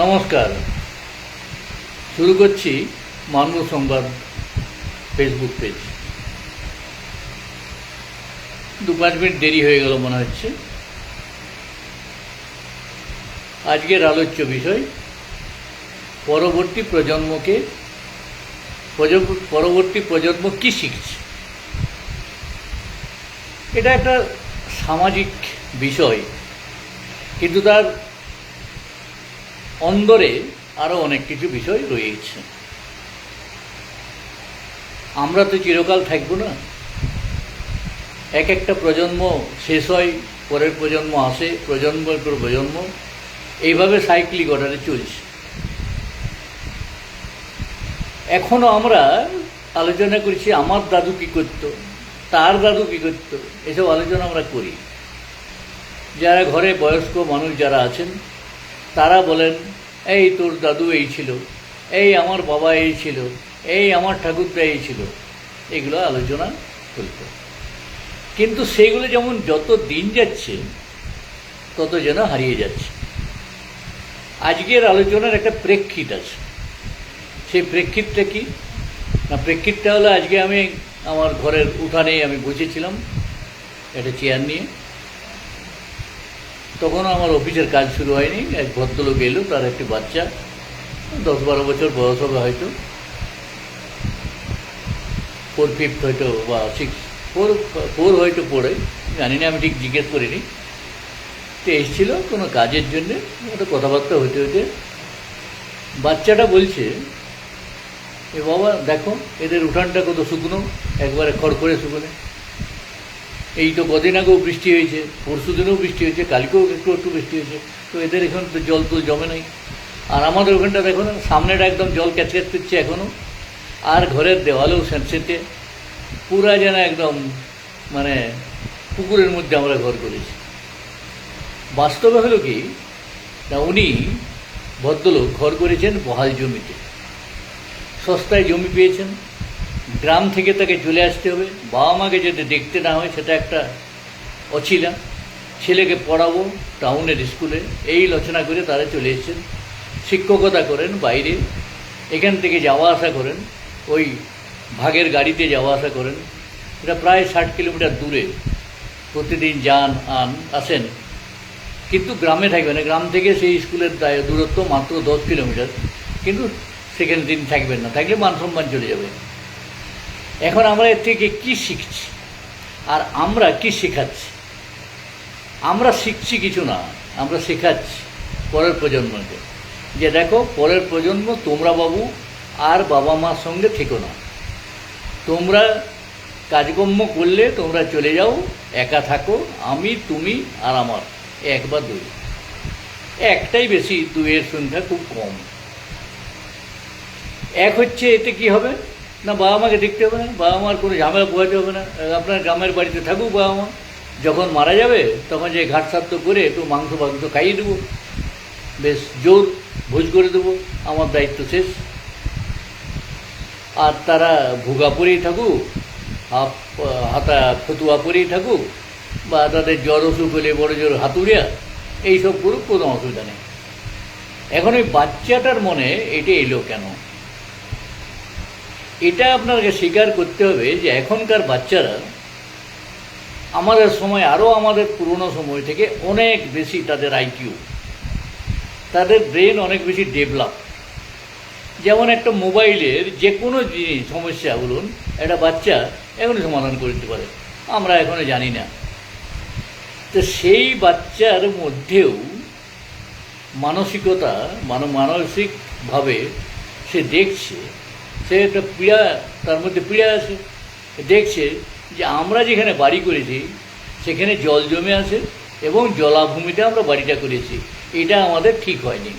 নমস্কার। শুরু করছি মানব সংবাদ ফেসবুক পেজ দু পাঁচ মিনিট দেরি হয়ে গেল মনে হচ্ছে। আজকের আলোচ্য বিষয়, পরবর্তী প্রজন্মকে পরবর্তী প্রজন্ম কি শিখছে? এটা একটা সামাজিক বিষয়, কিন্তু তার অন্দরে আরও অনেক কিছু বিষয় রয়েছে। আমরা তো চিরকাল থাকব না। এক একটা প্রজন্ম শেষ হয়, পরের প্রজন্ম আসে, প্রজন্মের পর প্রজন্ম। এইভাবে সাইক্লিক অর্ডারে চলছে। এখনও আমরা আলোচনা করছি, আমার দাদু কী করতো, তার দাদু কী করতো, এসব আলোচনা আমরা করি। যারা ঘরে বয়স্ক মানুষ যারা আছেন, তারা বলেন এই তোর দাদু এই ছিল, এই আমার বাবা এই ছিল, এই আমার ঠাকুরদা এই ছিল। এগুলো আলোচনা করত কিন্তু সেগুলো যেমন যত দিন যাচ্ছে, তত যেন হারিয়ে যাচ্ছে। আজকের আলোচনার একটা প্রেক্ষিত আছে। সেই প্রেক্ষিতটা কি? না, প্রেক্ষিতটা হলো আজকে আমি আমার ঘরের উঠানে আমি বসেছিলাম, একটা চেয়ার নিয়ে। তখনও আমার অফিসের কাজ শুরু হয়নি। এক ভদ্রলোক এলো, তার একটি বাচ্চা। দশ বারো বছর বয়স হবে হয়তো। ফোর ফিফথ হয়তো বা সিক্স ফোর ফোর হয়তো পড়ে জানি না, আমি ঠিক জিজ্ঞেস করিনি। তো এসেছিল কোনো কাজের জন্যে একটা কথাবার্তা হতে হতে বাচ্চাটা বলছে, এ বাবা, দেখো, এদের উঠানটা কত শুকনো, একবারে খড়খড়ে শুকনো। এই তো কদিন আগেও বৃষ্টি হয়েছে, পরশু দিনেও বৃষ্টি হয়েছে, কালকেও একটু একটু বৃষ্টি হয়েছে, তো এদের এখানে তো জল তো জমে নাই। আর আমাদের ওখানটা দেখো না সামনেটা একদম জল ক্যাচ ক্যাচ করছে এখনও আর ঘরের দেওয়ালেও সেঁতসেঁতে পুরা যেন একদম মানে পুকুরের মধ্যে আমরা ঘর করেছি। বাস্তবে হলো কি, না উনি ভদ্রলোক ঘর করেছেন বহাল জমিতে, সস্তায় জমি পেয়েছেন গ্রাম থেকে তাকে চলে আসতে হবে। বাবা মাকে যদি দেখতে না হয়, সেটা একটা অছিলা ছেলেকে পড়াবো টাউনের স্কুলে। এই রচনা করে তারা চলে এসেছেন। শিক্ষকতা করেন বাইরে। এখান থেকে যাওয়া আসা করেন। ওই ভাগের গাড়িতে যাওয়া আসা করেন। এটা প্রায় ষাট কিলোমিটার দূরে। প্রতিদিন যান, আন, আসেন। কিন্তু গ্রামে থাকবে না। গ্রাম থেকে সেই স্কুলের দায়- দূরত্ব মাত্র দশ কিলোমিটার। কিন্তু সেখানে দিন থাকবেন না। থাকলে মান সম্মান চলে যাবে। এখন আমরা এর থেকে কি শিখছি? আর আমরা কি শেখাচ্ছি? আমরা শিখছি কিছু না, আমরা শেখাচ্ছি পরের প্রজন্মকে। যে দেখো, পরের প্রজন্ম তোমরা বাবু আর বাবা মার সঙ্গে থেকো না। তোমরা কাজকর্ম করলে তোমরা চলে যাও, একা থাকো, আমি, তুমি আর আমার, এক বা দুই। একটাই বেশি, দুইয়ের সংখ্যা খুব কম। এক হচ্ছে এতে কি হবে? না বাবা মাকে দেখতে হবে না বাবা মার কোনো ঝামেলা পোহাতে হবে না। আপনার গ্রামের বাড়িতে থাকুক বাবা মা যখন মারা যাবে, তখন যে ঘাট সাত্য করে একটু মাংস মাংস খাইয়ে দেবো। বেশ, জোর ভোজ করে দেবো। আমার দায়িত্ব শেষ। আর তারা ভুগা পরেই থাকুক, হাফ, হাতা ফতুয়া পরেই থাকুক, বা তাদের জ্বর অসুখ হলে বড় জোর হাতুড়িয়া এইসব করুক, কোনো অসুবিধা নেই। এখন ওই বাচ্চাটার মনে এটা এলো কেন? এটা আপনাকে স্বীকার করতে হবে যে এখনকার বাচ্চারা আমাদের সময়, আরও আমাদের পুরনো সময় থেকে অনেক বেশি তাদের আইকিউ তাদের ব্রেন অনেক বেশি ডেভেলপ যেমন একটা মোবাইলের যে কোনো জিনিস, সমস্যা বলুন, একটা বাচ্চা এখনই সমাধান করে দিতে পারে। আমরা এখনও জানি না। তো সেই বাচ্চার মধ্যেও মানসিকতা মানে মানসিকভাবে সে দেখছে সে একটা পীড়া, তার মধ্যে পীড়া আছে। দেখছে যে আমরা যেখানে বাড়ি করেছি, সেখানে জল জমে আছে এবং জলাভূমিতে আমরা বাড়িটা করেছি। এটা আমাদের ঠিক হয়নি।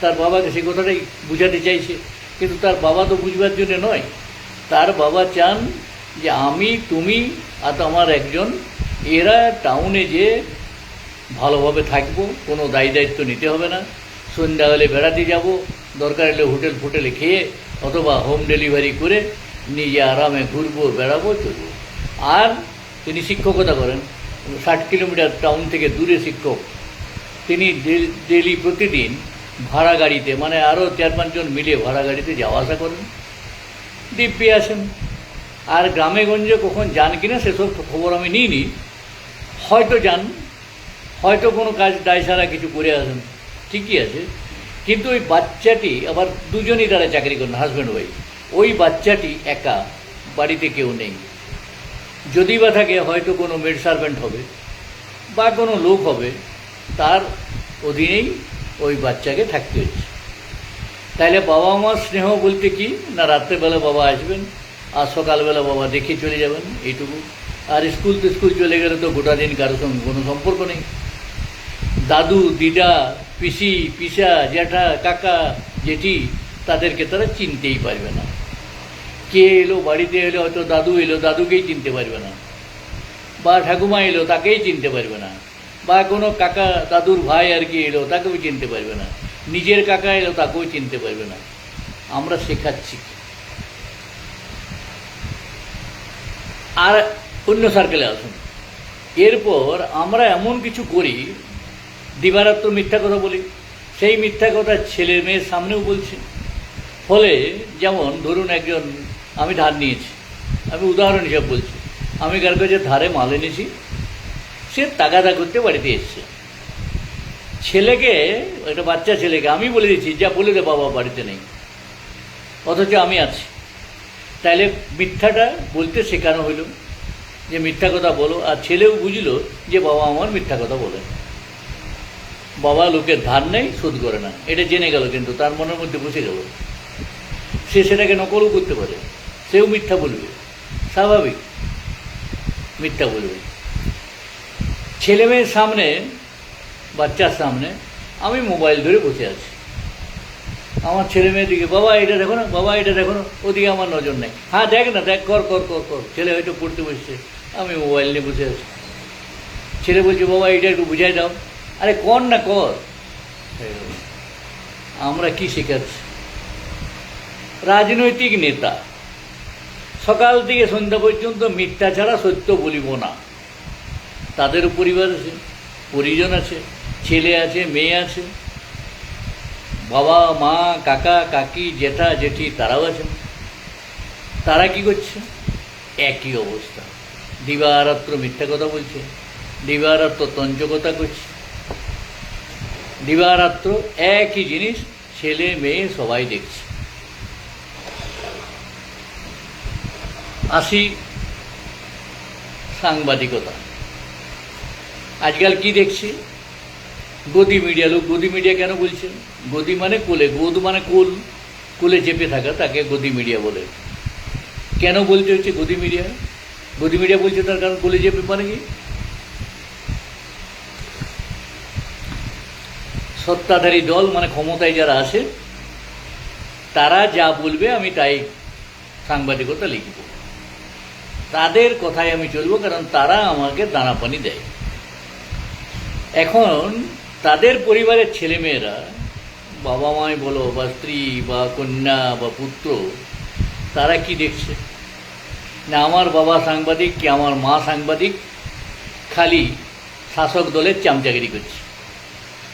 তার বাবাকে সে কথাটাই বুঝাতে চাইছে। কিন্তু তার বাবা তো বুঝবার জন্য নয়। তার বাবা চান যে আমি, তুমি আর আমার একজন, এরা টাউনে যে ভালোভাবে থাকব, কোনো দায়ী দায়িত্ব নিতে হবে না। সন্ধ্যা হলে বেড়াতে যাব। দরকার হলে হোটেল ফোটেলে খেয়ে অথবা হোম ডেলিভারি করে নিজে আরামে ঘুরবো, বেড়াবো, চলবো। আর তিনি শিক্ষকতা করেন ষাট কিলোমিটার টাউন থেকে দূরে শিক্ষক। তিনি ডেলি প্রতিদিন ভাড়া গাড়িতে মানে আরও চার পাঁচজন মিলে ভাড়া গাড়িতে যাওয়া আসা করেন। দিব্যি আসেন। আর গ্রামে গঞ্জে কখন যান কিনা সেসব খবর আমি নিইনি। হয়তো যান, হয়তো কোনো কাজ দায় সারা কিছু করে আসেন। ঠিকই আছে। কিন্তু ওই বাচ্চাটি, আবার দুজনই তারা চাকরি করেন হাজব্যান্ড ওয়াইফ ওই বাচ্চাটি একা, বাড়িতে কেউ নেই। যদি বা থাকে, হয়তো কোনো মেড সার্ভেন্ট হবে, বা কোনো লোক হবে, তার অধীনেই ওই বাচ্চাকে থাকতে হচ্ছে। তাইলে বাবা মার স্নেহ বলতে কি? না, রাত্রেবেলা বাবা আসবেন, আর সকালবেলা বাবা দেখে চলে যাবেন, এইটুকু। আর স্কুল তো স্কুল চলে গেলে তো গোটা দিন কারোর সঙ্গে কোনো সম্পর্ক নেই। দাদু, দিদা, পিসি, পিসা, জ্যাঠা, কাকা, জেঠি, তাদেরকে তারা চিনতেই পারবে না। কে এলো, বাড়িতে এলো হয়তো দাদু এলো, দাদুকেই চিনতে পারবে না। বা ঠাকুমা এলো, তাকেই চিনতে পারবে না। বা কোনো কাকা, দাদুর ভাই আর কি এলো, তাকেও চিনতে পারবে না। নিজের কাকা এলো, তাকেও চিনতে পারবে না। আমরা শেখাচ্ছি আর অন্য সার্কেলে আসুন। এরপর আমরা এমন কিছু করি দিবারাত্র মিথ্যা কথা বলি। সেই মিথ্যা কথা ছেলে মেয়ের সামনেও বলছি। ফলে যেমন ধরুন একজন, আমি ধার নিয়েছি। আমি উদাহরণ হিসাবে বলছি। আমি কার কাছে ধারে মাল এনেছি। সে তাগাদা করতে বাড়িতে এসছে। ছেলেকে, একটা বাচ্চা ছেলেকে আমি বলে দিচ্ছি যা বলে দে বাবা, বাড়িতে নেই। অথচ আমি আছি। তাইলে মিথ্যাটা বলতে শেখানো হইল। যে মিথ্যা কথা বলো। আর ছেলেও বুঝলো যে বাবা আমার মিথ্যা কথা বলে বাবা লোকের ধার নেই শোধ করে না। এটা জেনে গেল কিন্তু, তার মনের মধ্যে বসে গেল। সে সেটাকে নকলও করতে পারে। সেও মিথ্যা বলবে। স্বাভাবিক। মিথ্যা বলবে। ছেলে মেয়ের সামনে, বাচ্চার সামনে, আমি মোবাইল ধরে বসে আছি। আমার ছেলে মেয়ের দিকে, বাবা, এটা দেখো না, বাবা, এটা দেখো না, ওদিকে আমার নজর নেই। হ্যাঁ দেখ না, দেখ, কর কর কর কর, ছেলে হয়তো পড়তে বসছে। আমি মোবাইল নিয়ে বসে আছি। ছেলে বলছে, বাবা, এটা একটু বুঝাই দাও। আরে কর না কর আমরা কি শেখাচ্ছি? রাজনৈতিক নেতা। সকাল থেকে সন্ধ্যা পর্যন্ত মিথ্যা ছাড়া সত্য বলিব না। তাদেরও পরিবার আছে পরিজন আছে ছেলে আছে মেয়ে আছে। বাবা মা কাকা কাকি জেঠা জেঠি তারাও আছেন তারা কি করছে? একই অবস্থা। দিবারাত্র মিথ্যা কথা বলছে। দিবারাত্র তঞ্চকতা করছে। দিবারাত্র একই জিনিস ছেলে মেয়ে সবাই দেখছে। আসি সাংবাদিকতা। আজকাল কি দেখছি? গদি মিডিয়া লোক, গদি মিডিয়া কেন বলছে গদি মানে কোলে, গোদ মানে কোল, কোলে চেপে থাকা তাকে গদি মিডিয়া বলে। কেন বলতে হচ্ছে গদি মিডিয়া? গদি মিডিয়া বলছে তার কারণ কোলে চেপে মানে কি? সত্তাধারী দল মানে ক্ষমতায় যারা আছে, তারা যা বলবে আমি তাই সাংবাদিকতা লিখব। তাদের কথায় আমি চলবো, কারণ তারা আমাকে দানা পানি দেয়। এখন তাদের পরিবারের ছেলেমেয়েরা বাবা মাই বলো, বা স্ত্রী, বা কন্যা, বা পুত্র, তারা কি দেখছে? না, আমার বাবা সাংবাদিক কি আমার মা সাংবাদিক? খালি শাসক দলের চামচাগিরি করছে।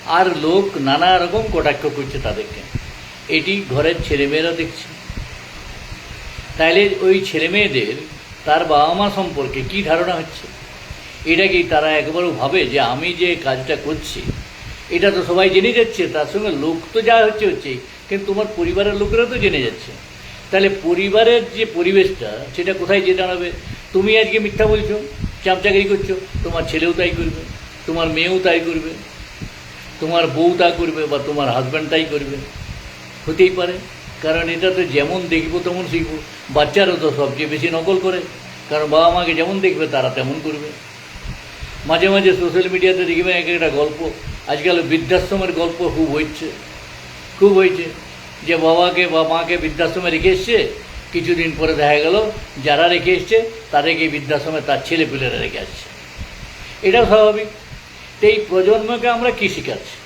আর লোক নানা রকম কটাক্ষ করছে তাদেরকে। এটি ঘরের ছেলেমেয়েরা দেখছে। তাইলে ওই ছেলেমেয়েদের তার বাবা মা সম্পর্কে কি ধারণা হচ্ছে? এটা কি তারা একবারও ভাবে যে আমি যে কাজটা করছি, এটা তো সবাই জেনে যাচ্ছে, তার সঙ্গে লোক তো যা হচ্ছে হচ্ছে, কিন্তু তোমার পরিবারের লোকেরা তো জেনে যাচ্ছে। তাহলে পরিবারের যে পরিবেশটা, সেটা কোথায় যে দাঁড়াবে? তুমি আজকে মিথ্যা বলছো চাপচাকরি করছ, তোমার ছেলেও তাই করবে, তোমার মেয়েও তাই করবে। তোমার বউ তা করবে বা তোমার হাজব্যান্ড তাই করবে। হতেই পারে। কারণ এটাতে যেমন দেখব তেমন শিখব। বাচ্চারও তো সবচেয়ে বেশি নকল করে। কারণ বাবা মাকে যেমন দেখবে, তারা তেমন করবে। মাঝে মাঝে সোশ্যাল মিডিয়াতে দেখবে এক একটা গল্প। আজকাল বৃদ্ধাশ্রমের গল্প খুব হচ্ছে। খুব হয়েছে। যে বাবাকে বা মাকে বৃদ্ধাশ্রমে রেখে এসছে। কিছুদিন পরে দেখা গেল, যারা রেখে এসছে, তাদেরকে বৃদ্ধাশ্রমে তার ছেলে পেলেরা রেখে আসছে। এটাও স্বাভাবিক। এই প্রজন্মকে আমরা কী শেখাচ্ছি?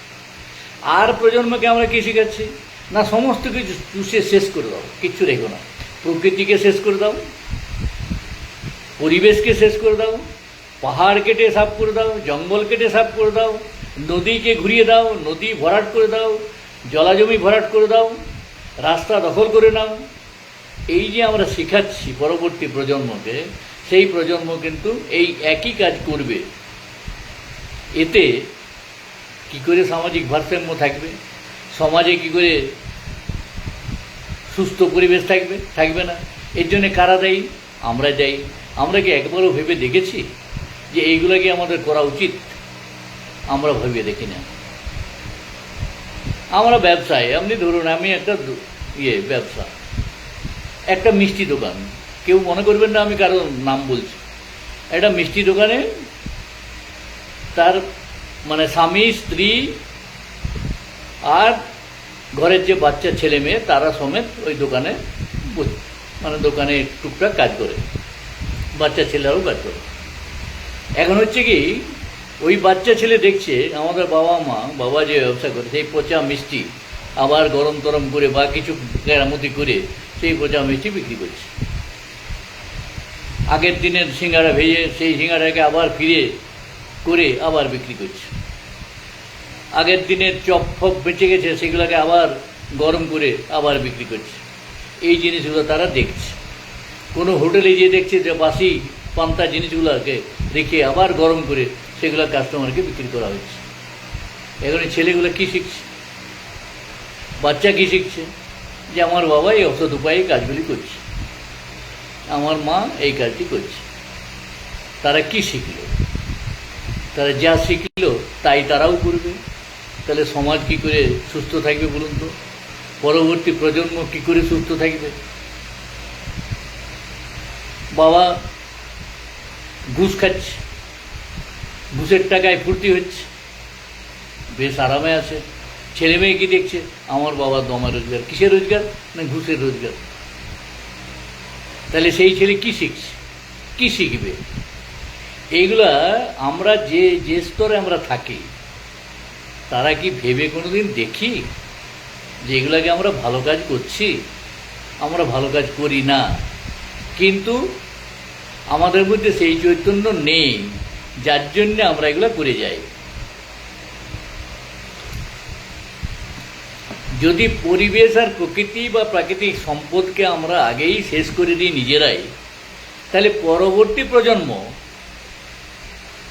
আর প্রজন্মকে আমরা কী শেখাচ্ছি? না, সমস্ত কিছু চুষে শেষ করে দাও, কিচ্ছু রেখো না। প্রকৃতিকে শেষ করে দাও, পরিবেশকে শেষ করে দাও, পাহাড় কেটে সাফ করে দাও, জঙ্গল কেটে সাফ করে দাও, নদীকে ঘুরিয়ে দাও, নদী ভরাট করে দাও, জলাজমি ভরাট করে দাও, রাস্তা দখল করে নাও। এই যে আমরা শেখাচ্ছি পরবর্তী প্রজন্মকে, সেই প্রজন্ম কিন্তু এই একই কাজ করবে। এতে কি করে সামাজিক ভারসাম্য থাকবে? সমাজে কি করে সুস্থ পরিবেশ থাকবে? থাকবে না। এর জন্যে কারা দেয়? আমরা যাই আমরা কি একবারও ভেবে দেখেছি যে এইগুলো কি আমাদের করা উচিত? আমরা ভেবে দেখি না। আমরা ব্যবসায়, আপনি ধরুন, আমি একটা ইয়ে ব্যবসা। একটা মিষ্টি দোকান। কেউ মনে করবেন না আমি কারোর নাম বলছি। একটা মিষ্টি দোকানে তার মানে স্বামী, স্ত্রী আর ঘরের যে বাচ্চা ছেলে মেয়ে, তারা সমেত ওই দোকানে মানে দোকানে টুকটাক কাজ করে। বাচ্চা ছেলেরাও কাজ করে। এখন হচ্ছে কি, ওই বাচ্চা ছেলে দেখছে, আমাদের বাবা মা, বাবা যে ব্যবসা করে, সেই পচা মিষ্টি, আবার গরম তরম করে বা কিছু কেরামতি করে, সেই পচা মিষ্টি বিক্রি করছে। আগের দিনের সিঙ্গারা ভেজে, সেই সিঙ্গারাকে আবার ফিরে করে আবার বিক্রি করছে। আগের দিনের চপ ফপ বেঁচে গেছে, সেগুলোকে আবার গরম করে আবার বিক্রি করছে। এই জিনিসগুলো তারা দেখছে। কোনো হোটেলে গিয়ে দেখছে যে বাসি পান্তা জিনিসগুলোকে রেখে আবার গরম করে সেগুলো কাস্টমারকে বিক্রি করা হচ্ছে। এখন ছেলেগুলো কী শিখছে? বাচ্চা কী শিখছে? যে আমার বাবা এই অসৎ উপায়ে কাজগুলি করছে। আমার মা এই কাজটি করছে। তারা কি শিখলো? তারা যা শিখলো তাই তারাও করবে। তাহলে সমাজ কি করে সুস্থ থাকবে বলুন তো? পরবর্তী প্রজন্ম কি করে সুস্থ থাকবে? বাবা ঘুষ খাচ্ছে, ঘুষের টাকায় ফুর্তি হচ্ছে, বেশ আরামে আছে। ছেলে মেয়ে কি দেখছে? আমার বাবা দমা রোজগার। কিসের রোজগার? না, ঘুষের রোজগার। তাহলে সেই ছেলে কি শিখছে? কি শিখবে? এইগুলা আমরা যে যে স্তরে আমরা থাকি, তারা কি ভেবে কোনো দিন দেখি যে এগুলাকে আমরা ভালো কাজ করছি, আমরা ভালো কাজ করি না? কিন্তু আমাদের মধ্যে সেই চৈতন্য নেই, যার জন্য আমরা এগুলো করে যাই। যদি পরিবেশ আর প্রকৃতি বা প্রাকৃতিক সম্পদকে আমরা আগেই শেষ করে দিই নিজেরাই, তাহলে পরবর্তী প্রজন্ম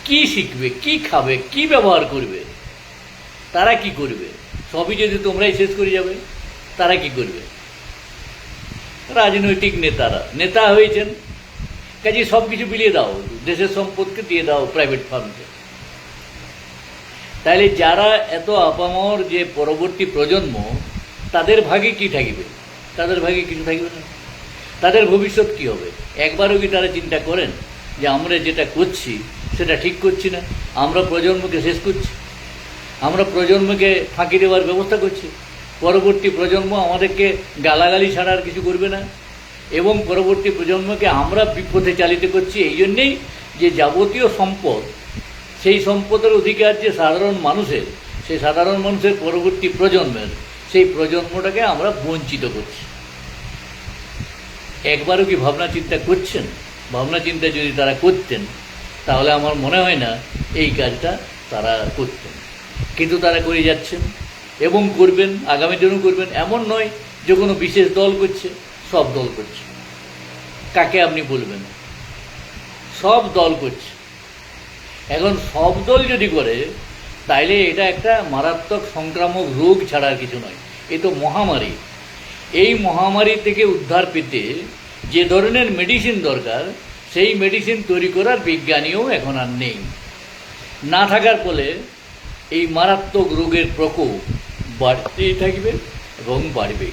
কি শিখবে, কি খাবে, কি ব্যবহার করবে, তারা কি করবে? সবই যদি তোমরাই শেষ করে যাবে, তারা কি করবে? রাজনৈতিক নেতারা, নেতা হয়েছেন। কাজে সব কিছু বিলিয়ে দাও, দেশের সম্পদকে দিয়ে দাও প্রাইভেট ফার্মকে তাহলে যারা এত আপামর যে পরবর্তী প্রজন্ম, তাদের ভাগে কি থাকবে? তাদের ভাগে কিছু থাকবে না। তাদের ভবিষ্যৎ কি হবে? একবারও কি তারা চিন্তা করেন যে আমরা যেটা করছি সেটা ঠিক করছি না। আমরা প্রজন্মকে শেষ করছি। আমরা প্রজন্মকে ফাঁকি দেওয়ার ব্যবস্থা করছি। পরবর্তী প্রজন্ম আমাদেরকে গালাগালি ছাড়া আর কিছু করবে না। এবং পরবর্তী প্রজন্মকে আমরা বিপথে চালিত করছি এই জন্যেই যে যাবতীয় সম্পদ, সেই সম্পদের অধিকার যে সাধারণ মানুষের, সেই সাধারণ মানুষের পরবর্তী প্রজন্মের, সেই প্রজন্মটাকে আমরা বঞ্চিত করছি। একবারও কি ভাবনা চিন্তা করছেন? ভাবনা চিন্তা যদি তারা করতেন তাহলে আমার মনে হয় না এই কাজটা তারা করতেন। কিন্তু তারা করে যাচ্ছেন এবং করবেন, আগামী দিনও করবেন, এমন নয় যে কোনো বিশেষ দল করছে, সব দল করছে। কাকে আপনি বলবেন? সব দল করছে। এখন সব দল যদি করে, তাইলে এটা একটা মারাত্মক সংক্রামক রোগ ছাড়া আর কিছু নয়। এ তো মহামারী। এই মহামারী থেকে উদ্ধার পেতে যে ধরনের মেডিসিন দরকার সেই মেডিসিন তৈরি করার বিজ্ঞানীও এখন আর নেই। না থাকার ফলে এই মারাত্মক রোগের প্রকোপ বাড়তেই থাকবে এবং বাড়বে।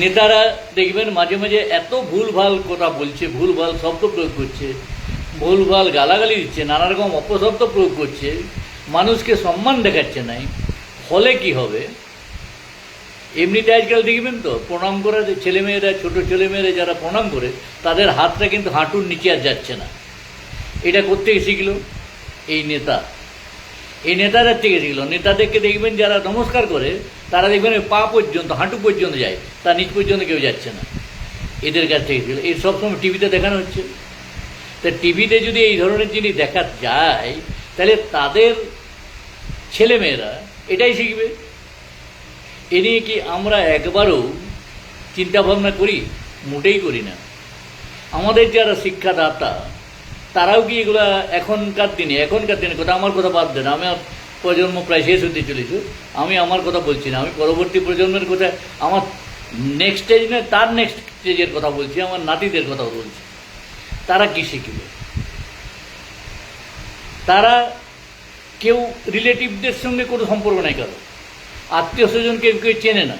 নেতারা দেখবেন মাঝে মাঝে এত ভুলভাল কথা বলছে, ভুলভাল শব্দ প্রয়োগ করছে, ভুলভাল গালাগালি দিচ্ছে, নানা রকম অপশব্দ প্রয়োগ করছে, মানুষকে সম্মান দেখাচ্ছে নাই। ফলে কি হবে? এমনিতে আজকাল দেখবেন তো? প্রণাম করা যে ছেলেমেয়েরা, ছোট ছেলেমেয়েরা যারা প্রণাম করে, তাদের হাতটা কিন্তু হাঁটুর নিচে আর যাচ্ছে না। এটা করতে শিখল? এই নেতা। এই নেতাদের থেকে শিখলো। নেতাদেরকে দেখবেন যারা নমস্কার করে, তারা দেখবেন পা পর্যন্ত, হাঁটু পর্যন্ত যায়। তার নিচ পর্যন্ত কেউ যাচ্ছে না। এদের কাছ থেকে শিখলো। এই সবসময় টিভিতে দেখানো হচ্ছে। তা টিভিতে যদি এই ধরনের জিনিস দেখা যায়, তাহলে তাদের ছেলেমেয়েরা এটাই শিখবে। এ নিয়ে কি আমরা একবারও চিন্তা ভাবনা করি? মোটেই করি না। আমাদের যারা শিক্ষাদাতা, তারাও কি এগুলা এখনকার দিনে এখনকার দিনে কথা আমার কথা বাদ দেন। আমার প্রজন্ম প্রায় শেষ হতে চলেছে। আমি আমার কথা বলছি না। আমি পরবর্তী প্রজন্মের কথা, আমার নেক্সট স্টেজ নয়, তার নেক্সট স্টেজের কথা বলছি, আমার নাতিদের কথা বলছি। তারা কি শিখবে? তারা কেউ রিলেটিভদের সঙ্গে কোনো সম্পর্ক নাই কারও। আত্মীয় স্বজন কেউ কেউ চেনে না।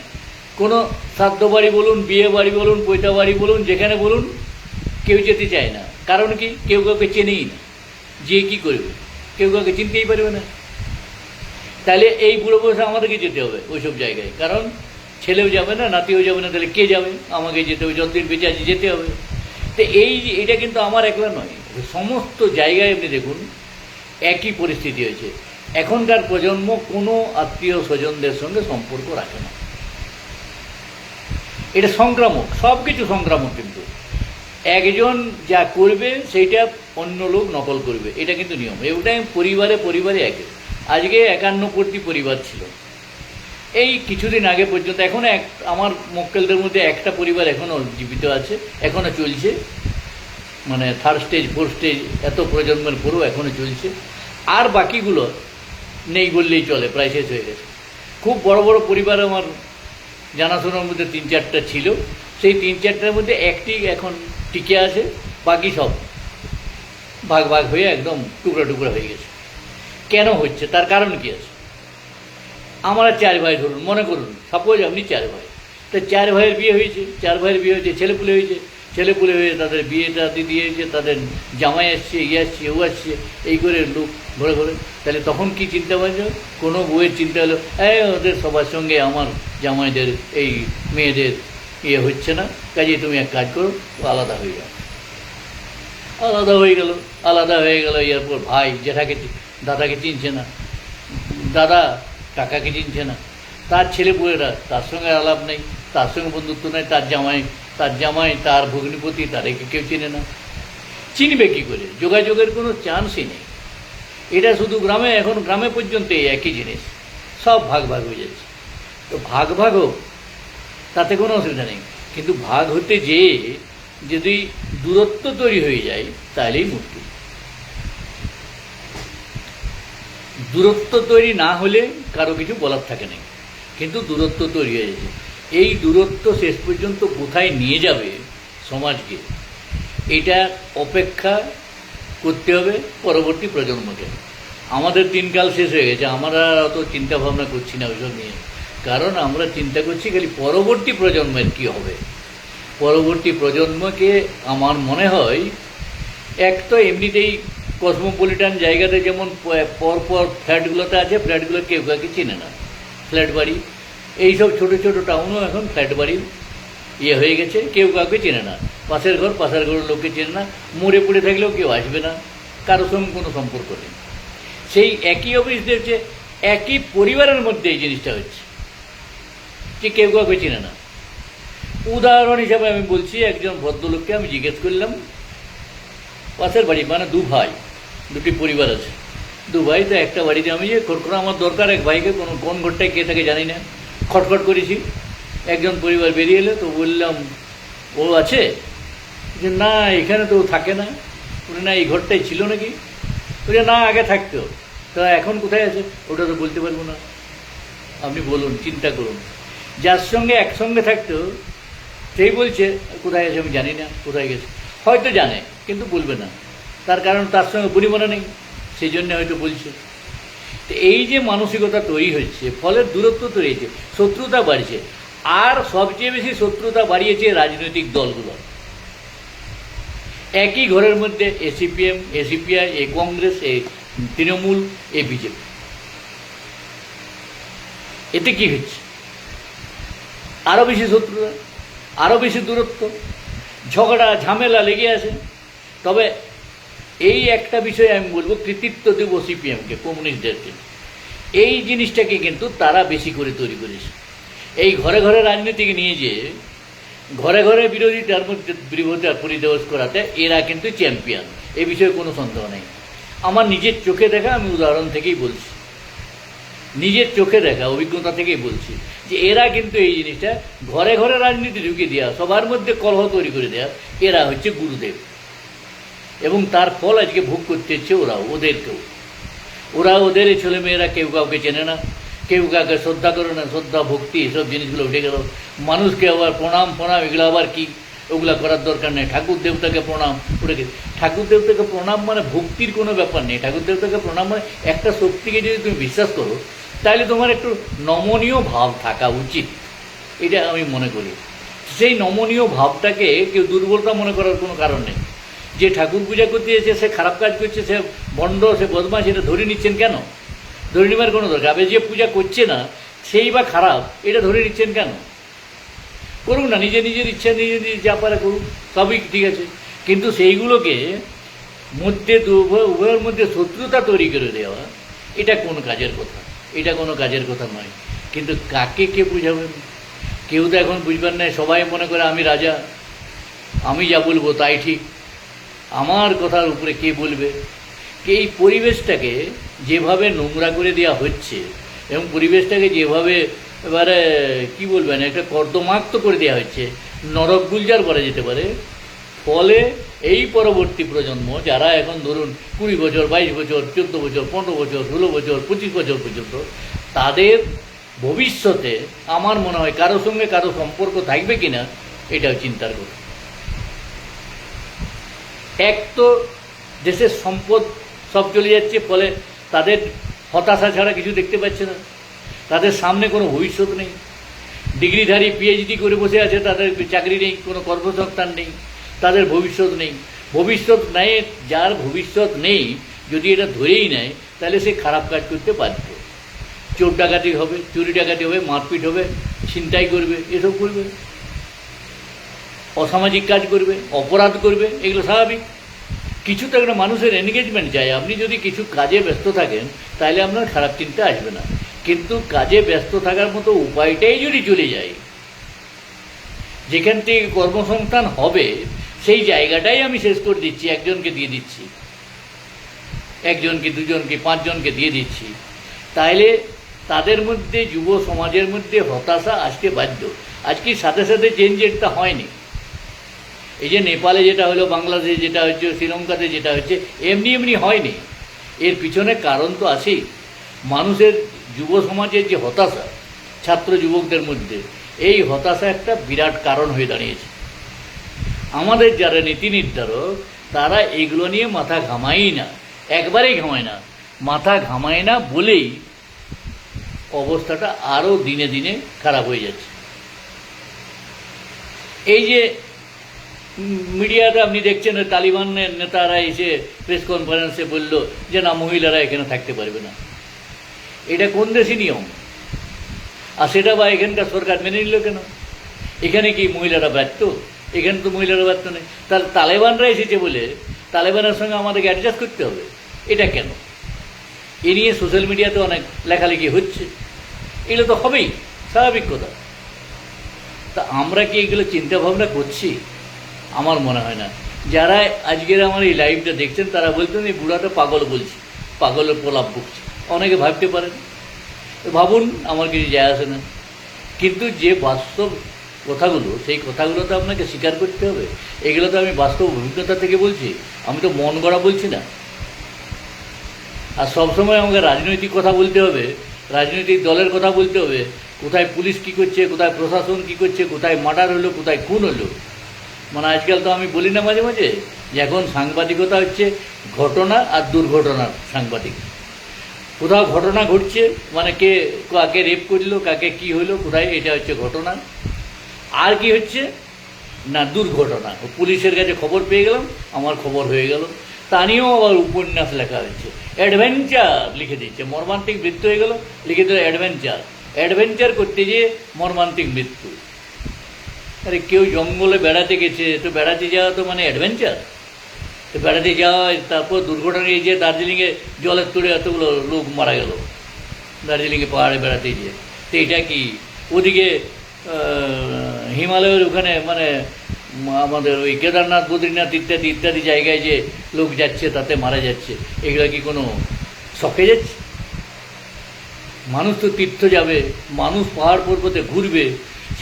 কোনো শ্রাদ্ধ বাড়ি বলুন, বিয়ে বাড়ি বলুন, পৈতা বাড়ি বলুন, যেখানে বলুন, কেউ যেতে চায় না। কারণ কি? কেউ কাউকে চেনেই না। যে কি করবে? কেউ কাউকে চিনতেই পারবে না। তাহলে এই বুড়ো বয়সে আমাদেরকে যেতে হবে ওইসব জায়গায়। কারণ ছেলেও যাবে না, নাতিও যাবে না, তাহলে কে যাবে? আমাকে যেতে হবে, যতদিন বেঁচে আছি যেতে হবে। তো এই এটা কিন্তু আমার একলা নয়। সমস্ত জায়গায় আপনি দেখুন, একই পরিস্থিতি হয়েছে। এখনকার প্রজন্ম কোনো আত্মীয় স্বজনদের সঙ্গে সম্পর্ক রাখে না। এটা সংক্রামক সব কিছু সংক্রামক কিন্তু। একজন যা করবে, সেইটা অন্য লোক নকল করবে, এটা কিন্তু নিয়ম। এটাই পরিবারে পরিবারে একে। আজকে একান্নবর্তী পরিবার ছিল। এই কিছুদিন আগে পর্যন্ত এখনও এক, আমার মক্কেলদের মধ্যে একটা পরিবার এখনও জীবিত আছে এখনও চলছে। মানে থার্ড স্টেজ ফোর্থ স্টেজ এত প্রজন্মের পরেও এখনও চলছে। আর বাকিগুলো নেই বললেই চলে, প্রায় শেষ হয়ে গেছে। খুব বড় বড় পরিবার আমার জানাশোনার মধ্যে তিন চারটা ছিল। সেই তিন চারটার মধ্যে একটি এখন টিকে আছে, বাকি সব ভাগ ভাগ হয়ে একদম টুকরা টুকরা হয়ে গেছে। কেন হচ্ছে? তার কারণ কি আছে? আমরা চার ভাই ধরুন, মনে করুন, সাপোজ আপনি চার ভাই। তো চার ভাইয়ের বিয়ে হয়েছে, চার ভাইয়ের বিয়ে হয়েছে, ছেলেপুলে হয়েছে ছেলেপুলে হয়ে তাদের বিয়েটা দিয়ে হয়েছে তাদের জামাই আসছে ইয়ে আসছে, ও আসছে, এই করে লোক ঘরে ঘরে তাহলে তখন কি চিন্তা ভাবনা কোনো বউয়ের চিন্তা হলো, এই ওদের সবার সঙ্গে আমার জামাইদের, এই মেয়েদের ইয়ে হচ্ছে না। কাজে তুমি এক কাজ করো আলাদা হয়ে যাও। আলাদা হয়ে গেল, আলাদা হয়ে গেল, এরপর ভাই জেঠাকে দাদাকে চিনছে না। দাদা কাকাকে চিনছে না। তার ছেলে পুয়েরা তার সঙ্গে আলাপ নেই, তার সঙ্গে বন্ধুত্ব নেই, তার জামাই তার জামাই, তার ভগ্নিপতি, তাদেরকে কেউ চিনে না। চিনবে কী করে? যোগাযোগের কোনো চান্সই নেই। এটা শুধু গ্রামে, এখন গ্রামে পর্যন্ত এই একই জিনিস। সব ভাগ ভাগ হয়ে যাচ্ছে। তো ভাগ ভাগ হোক, তাতে কোনো অসুবিধা নেই। কিন্তু ভাগ হতে যেয়ে যদি দূরত্ব তৈরি হয়ে যায় তাহলেই মুশকিল দূরত্ব তৈরি না হলে কারও কিছু বলার থাকে না কিন্তু দূরত্ব তৈরি হয়ে যাচ্ছে। এই দূরত্ব শেষ পর্যন্ত কোথায় নিয়ে যাবে সমাজকে, এটা অপেক্ষা করতে হবে পরবর্তী প্রজন্মকে। আমাদের দিনকাল শেষ হয়ে গেছে, আমরা অত চিন্তা ভাবনা করছি না ওইসব নিয়ে। কারণ আমরা চিন্তা করছি খালি পরবর্তী প্রজন্মের কি হবে। পরবর্তী প্রজন্মকে আমার মনে হয়, এক তো এমনিতেই কসমোপলিটান জায়গাতে যেমন প- পর পর ফ্ল্যাটগুলোতে আছে, ফ্ল্যাটগুলো কেউ কাউকে চেনে না। ফ্ল্যাট বাড়ি এইসব ছোটো ছোটো টাউনও এখন ফ্ল্যাট বাড়ি ইয়ে হয়ে গেছে, কেউ কাউকে চেনে না। পাশের ঘর, পাশের ঘরের লোককে চেনে না। মরে পড়ে থাকলেও কেউ আসবে না। কারোর সঙ্গে কোনো সম্পর্ক নেই। সেই একই অফিস দেখছে একই পরিবারের মধ্যে এই জিনিসটা হচ্ছে, যে কেউ কাউকে চেনে না। উদাহরণ হিসাবে আমি বলছি, একজন ভদ্রলোককে আমি জিজ্ঞেস করলাম, পাশের বাড়ি মানে দু ভাই, দুটি পরিবার আছে। দু ভাই তো একটা বাড়িতে আমি যে খটখট আমার দরকার, এক ভাইকে কোনো কোন ঘরটায় কে থাকে জানি না। খটখট করেছি। একজন পরিবার বেরিয়ে এলো, তো বললাম, ও আছে? যে, না, এখানে তো ও থাকে না। বলে না, এই ঘরটাই ছিল নাকি? বলে না, আগে থাকতো। তা এখন কোথায় আছে? ওটা তো বলতে পারব না। আপনি বলুন, চিন্তা করুন। যার সঙ্গে একসঙ্গে থাকতো, সেই বলছে, কোথায় আছে আমি জানি না, কোথায় গেছে। হয়তো জানে, কিন্তু বলবে না। তার কারণ তার সঙ্গে পরিমাণে নেই, সেই জন্য হয়তো বলছে। এই যে মানসিকতা তৈরি হচ্ছে ফলে দূরত্ব তৈরি হয়েছে, শত্রুতা বাড়ছে, আর সবচেয়ে বেশি শত্রুতা বাড়িয়েছে রাজনৈতিক দলগুলো। একই ঘরের মধ্যে এসিপিএম, এসিপিআই, এ কংগ্রেস, এ তৃণমূল, এ বিজেপি। এতে কি হচ্ছে? আরও বেশি শত্রুতা আরও বেশি দূরত্ব, ঝগড়া, ঝামেলা লেগে আছে। তবে এই একটা বিষয়ে আমি বলব, কৃতিত্ব দেব সিপিএমকে, কমিউনিস্টদেরকে। এই জিনিসটাকে কিন্তু তারা বেশি করে তৈরি করেছে। এই ঘরে ঘরে রাজনীতিকে নিয়ে যে ঘরে ঘরে মধ্যে বিরোধিতা পরিদেবস করাতে এরা কিন্তু চ্যাম্পিয়ন। এ বিষয়ে কোনো সন্দেহ নেই। আমার নিজের চোখে দেখা আমি উদাহরণ থেকেই বলছি। নিজের চোখে দেখা, অভিজ্ঞতা থেকেই বলছি যে এরা কিন্তু এই জিনিসটা ঘরে ঘরে রাজনীতি ঢুকিয়ে দেওয়া সবার মধ্যে কলহ তৈরি করে দেওয়া এরা হচ্ছে গুরুদেব। এবং তার ফল আজকে ভোগ করতে হচ্ছে ওরাও, ওদেরকেও। ওরা ওদের এই ছেলেমেয়েরা কেউ কাউকে চেনে না, কেউ কাউকে শ্রদ্ধা করে না, শ্রদ্ধা, ভক্তি, এসব জিনিসগুলো উঠে গেল। মানুষকে আবার প্রণাম প্রণাম, এগুলো আবার কি? ওগুলা করার দরকার নেই। ঠাকুর দেবতাকে প্রণাম উঠে গেছে ঠাকুর দেবতাকে প্রণাম মানে ভক্তির কোনো ব্যাপার নেই। ঠাকুর দেবতাকে প্রণাম মানে একটা শক্তিকে যদি তুমি বিশ্বাস করো তাহলে তোমার একটু নমনীয় ভাব থাকা উচিত। এটা আমি মনে করি। সেই নমনীয় ভাবটাকে কেউ দুর্বলতা মনে করার কোনো কারণ নেই। যে ঠাকুর পূজা করতে এসে সে খারাপ কাজ করছে, সে বন্ড, সে বদমাস এটা ধরে নিচ্ছেন কেন? ধরে নেবার কোনো দরকার আবার যে পূজা করছে না, সেই বা খারাপ, এটা ধরে নিচ্ছেন কেন? করুন না নিজে নিজের ইচ্ছা নিজে নিজে যা পারে করুন সবই ঠিক আছে। কিন্তু সেইগুলোকে মধ্যে উভয়ের মধ্যে শত্রুতা তৈরি করে দেওয়া, এটা কোন কাজের কথা। এটা কোনো কাজের কথা নয়। কিন্তু কাকে কে বুঝাবেন? কেউ তো এখন বুঝবেন না সবাই মনে করে আমি রাজা। আমি যা বলব তাই ঠিক। আমার কথার উপরে কে বলবে? কে এই পরিবেশটাকে যেভাবে নোংরা করে দেওয়া হচ্ছে এবং পরিবেশটাকে যেভাবে এবারে, কি বলবেন একটা কর্দমাক্ত করে দেওয়া হচ্ছে, নরক গুলজার করা যেতে পারে, ফলে এই পরবর্তী প্রজন্ম, যারা এখন ধরুন কুড়ি বছর, বাইশ বছর, চোদ্দ বছর, পনেরো বছর, ষোলো বছর, পঁচিশ বছর পর্যন্ত, তাদের ভবিষ্যতে আমার মনে হয় কারোর সঙ্গে কারও সম্পর্ক থাকবে কিনা, এটাও চিন্তার কথা। এক তো দেশের সম্পদ সব চলে যাচ্ছে, ফলে তাদের হতাশা ছাড়া কিছু দেখতে পাচ্ছে না। তাদের সামনে কোনো ভবিষ্যৎ নেই। ডিগ্রিধারী পিএইচডি করে বসে আছে, তাদের চাকরি নেই, কোনো কর্মসংস্থান নেই, তাদের ভবিষ্যৎ নেই। ভবিষ্যৎ নেই, যার ভবিষ্যৎ নেই, যদি এটা ধরেই নেয়, তাহলে সে খারাপ কাজ করতে বাধ্য। চোর ডাকাতি হবে, চুরি ডাকাতি হবে, মারপিট হবে, ছিনতাই করবে, এসব করবে। অসামাজিক কাজ করবে, অপরাধ করবে, এগুলো স্বাভাবিক। কিছু তো একটা মানুষের এনগেজমেন্ট চাই আপনি যদি কিছু কাজে ব্যস্ত থাকেন, তাহলে আপনার খারাপ চিন্তা আসবে না। কিন্তু কাজে ব্যস্ত থাকার মতো উপায়টাই যদি চলে যায়, যেখান থেকে কর্মসংস্থান হবে, সেই জায়গাটাই আমি শেষ করে দিচ্ছি, একজনকে দিয়ে দিচ্ছি। একজনকে, দুজনকে, পাঁচজনকে দিয়ে দিচ্ছি। তাইলে তাদের মধ্যে, যুব সমাজের মধ্যে হতাশা আসতে বাধ্য। আজকে সাথে সাথে চেঞ্জ হয়নি। এই যে নেপালে যেটা হলো, বাংলাদেশে যেটা হচ্ছে, শ্রীলঙ্কাতে যেটা হচ্ছে, এমনি এমনি হয়নি। এর পিছনে কারণ তো আছেই। মানুষের, যুব সমাজের যে হতাশা, ছাত্র যুবকদের মধ্যে, এই হতাশা একটা বিরাট কারণ হয়ে দাঁড়িয়েছে। আমাদের যারা নীতি নির্ধারক, তারা এগুলো নিয়ে মাথা ঘামাই না। একবারেই ঘামায় না। মাথা ঘামায় না বলেই অবস্থাটা আরও দিনে দিনে খারাপ হয়ে যাচ্ছে। এই যে মিডিয়াতে আপনি দেখছেন তালিবানের নেতারা এসে প্রেস কনফারেন্সে বলল যে না, মহিলারা এখানে থাকতে পারবে না। এটা কোন দেশি নিয়ম? আর সেটা বা এখানকার সরকার মেনে নিল কেন? এখানে কি মহিলারা ব্যর্থ? এখানে তো মহিলারা ব্যর্থ নেই। তাহলে তালেবানরা এসেছে বলে তালেবানের সঙ্গে আমাদেরকে অ্যাডজাস্ট করতে হবে। এটা কেন? এ নিয়ে সোশ্যাল মিডিয়াতে অনেক লেখালেখি হচ্ছে। এগুলো তো হবেই, স্বাভাবিক কথা। তা আমরা কি এগুলো চিন্তা ভাবনা করছি? আমার মনে হয় না। যারা আজকের আমার এই লাইভটা দেখছেন, তারা বলছেন, এই বুড়াটা পাগল বলছি, পাগলের প্রলাপ বকছে। অনেকে ভাবতে পারেন। ভাবুন, আমার কিছু যায় আসে না। কিন্তু যে বাস্তব কথাগুলো, সেই কথাগুলো তো আপনাকে স্বীকার করতে হবে। এগুলো তো আমি বাস্তব অভিজ্ঞতা থেকে বলছি। আমি তো মন গড়া বলছি না। আর সবসময় আমাকে রাজনৈতিক কথা বলতে হবে, রাজনৈতিক দলের কথা বলতে হবে। কোথায় পুলিশ কি করছে, কোথায় প্রশাসন কি করছে, কোথায় মার্ডার হলো, কোথায় খুন হলো মানে আজকাল তো আমি বলি না মাঝে মাঝে যে এখন সাংবাদিকতা হচ্ছে ঘটনা আর দুর্ঘটনার সাংবাদিক। কোথাও ঘটনা ঘটছে মানে কে কাকে রেপ করল, কাকে কি হলো, কোথায়, এটা হচ্ছে ঘটনা। আর কি হচ্ছে? না, দুর্ঘটনা। পুলিশের কাছে খবর পেয়ে গেলাম, আমার খবর হয়ে গেল। তা নিয়েও আবার উপন্যাস লেখা হয়েছে অ্যাডভেঞ্চার লিখে দিচ্ছে। মর্মান্তিক মৃত্যু হয়ে গেল, লিখে দিল অ্যাডভেঞ্চার। অ্যাডভেঞ্চার করতে গিয়ে মর্মান্তিক মৃত্যু। আরে কেউ জঙ্গলে বেড়াতে গেছে, তো বেড়াতে যাওয়া তো মানে অ্যাডভেঞ্চার তো বেড়াতে যাওয়া, তারপর দুর্ঘটনা এই যে দার্জিলিংয়ে জলের তুড়ে এতগুলো লোক মারা গেল। দার্জিলিংয়ে পাহাড়ে বেড়াতে গিয়ে। তো এটা কি? ওদিকে হিমালয়ের ওখানে মানে আমাদের ওই কেদারনাথ, বদ্রীনাথ ইত্যাদি ইত্যাদি জায়গায় যে লোক যাচ্ছে, তাতে মারা যাচ্ছে। এগুলো কি কোনো শখে যাচ্ছে? মানুষ তো তীর্থ যাবে, মানুষ পাহাড় পর্বতে ঘুরবে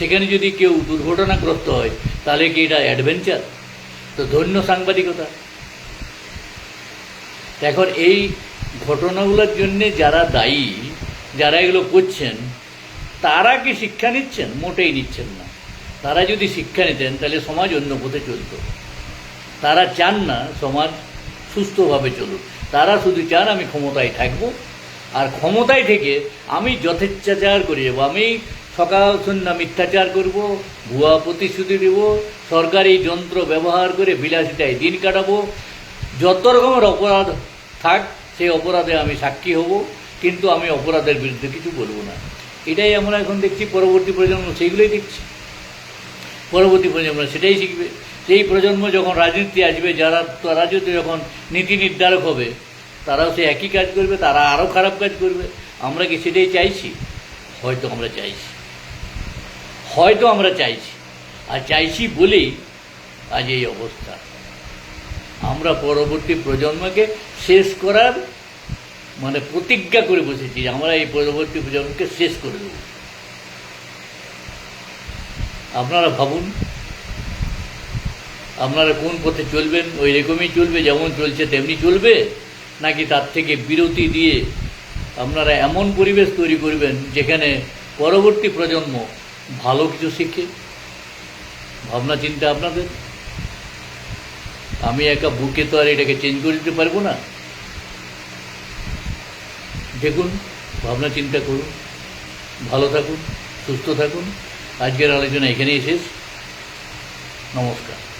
সেখানে যদি কেউ দুর্ঘটনাগ্রস্ত হয়, তাহলে কি এটা অ্যাডভেঞ্চার তো ধন্য সাংবাদিকতা। এখন এই ঘটনাগুলোর জন্যে যারা দায়ী, যারা এগুলো করছেন, তারা কি শিক্ষা নিচ্ছেন? মোটেই নিচ্ছেন না। তারা যদি শিক্ষা নিতেন, তাহলে সমাজ অন্য পথে চলত। তারা চান না সমাজ সুস্থভাবে চলুক। তারা শুধু চান, আমি ক্ষমতায় থাকব। আর ক্ষমতায় থেকে আমি যথেচ্ছাচার করে যাব। আমি সকাল সন্ধ্যা মিথ্যাচার করব, ভুয়া প্রতিশ্রুতি দেব, সরকারি যন্ত্র ব্যবহার করে বিলাসিতায় দিন কাটাবো। যত রকমের অপরাধ থাক, সেই অপরাধে আমি সাক্ষী হব, কিন্তু আমি অপরাধের বিরুদ্ধে কিছু বলব না। এটাই আমরা এখন দেখছি, পরবর্তী প্রজন্ম সেইগুলোই দেখছি। পরবর্তী প্রজন্ম সেটাই শিখবে। সেই প্রজন্ম যখন রাজনীতি আসবে, যারা যদি যখন নীতি নির্ধারক হবে, তারাও সে একই কাজ করবে, তারা আরও খারাপ কাজ করবে। আমরা কি সেটাই চাইছি? হয়তো আমরা চাইছি। হয়তো আমরা চাইছি। আর চাইছি বলেই আজ এই অবস্থা। আমরা পরবর্তী প্রজন্মকে শেষ করার মানে প্রতিজ্ঞা করে বসেছি যে আমরা এই পরবর্তী প্রজন্মকে শেষ করে দেব। আপনারা ভাবুন, আপনারা কোন পথে চলবেন, ওই রকমই চলবে, যেমন চলছে তেমনি চলবে, নাকি তার থেকে বিরতি দিয়ে আপনারা এমন পরিবেশ তৈরি করবেন যেখানে পরবর্তী প্রজন্ম ভালো কিছু শিখে, ভাবনা চিন্তা আপনাদের। আমি একা বুকে তো আর এটাকে চেঞ্জ করে দিতে পারব না। দেখুন, ভাবনা চিন্তা করুন, ভালো থাকুন, সুস্থ থাকুন। আজকের আলোচনা এখানেই শেষ। নমস্কার।